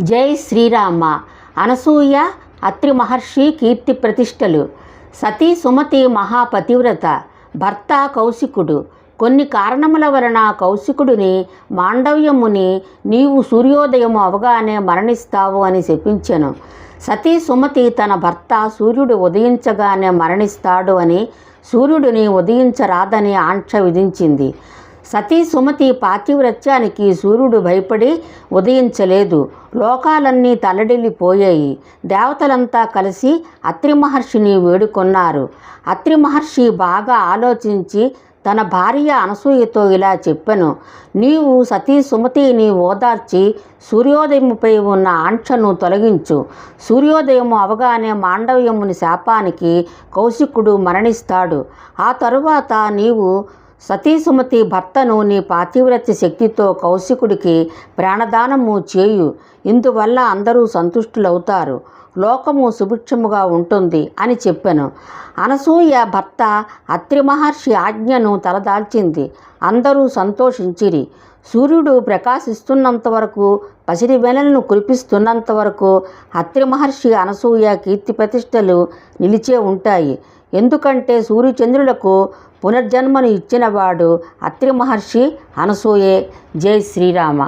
జై శ్రీరామ. అనసూయ అత్రి మహర్షి కీర్తి ప్రతిష్టలు. సతీ సుమతి మహాపతివ్రత. భర్త కౌశికుడు. కొన్ని కారణముల వలన కౌశికుడిని మాండవ్యముని నీవు సూర్యోదయము అవగానే మరణిస్తావు అని చెప్పించెను. సతీ సుమతి తన భర్త సూర్యుడు ఉదయించగానే మరణిస్తాడు అని సూర్యుడిని ఉదయించరాదని ఆంక్ష విధించింది. సతీ సుమతి పాతివ్రత్యానికి సూర్యుడు భయపడి ఉదయించలేదు. లోకాలన్నీ తల్లడిల్లిపోయాయి. దేవతలంతా కలిసి అత్రి మహర్షిని వేడుకొన్నారు. అత్రి మహర్షి బాగా ఆలోచించి తన భార్య అనసూయతో ఇలా చెప్పెను నీవు సతీ సుమతిని ఓదార్చి సూర్యోదయముపై ఉన్న ఆంక్షను తొలగించు. సూర్యోదయము అవగానే మాండవ్యముని శాపానికి కౌశికుడు మరణిస్తాడు. ఆ తరువాత నీవు సతీసుమతి భర్తను నీ పాతివ్రత్య శక్తితో కౌశికుడికి ప్రాణదానము చేయు. ఇందువల్ల అందరూ సంతుష్టులవుతారు. లోకము సుభిక్షముగా ఉంటుంది అని చెప్పాను. అనసూయ భర్త అత్రి మహర్షి ఆజ్ఞను తలదాల్చింది. అందరూ సంతోషించిరి. సూర్యుడు ప్రకాశిస్తున్నంత వరకు పసిరి వెనలను కురిపిస్తున్నంత వరకు అత్రి మహర్షి అనసూయ కీర్తి ప్రతిష్టలు నిలిచే ఉంటాయి. ఎందుకంటే సూర్యచంద్రులకు పునర్జన్మను ఇచ్చినవాడు అత్రి మహర్షి అనసూయే. జై శ్రీరామ.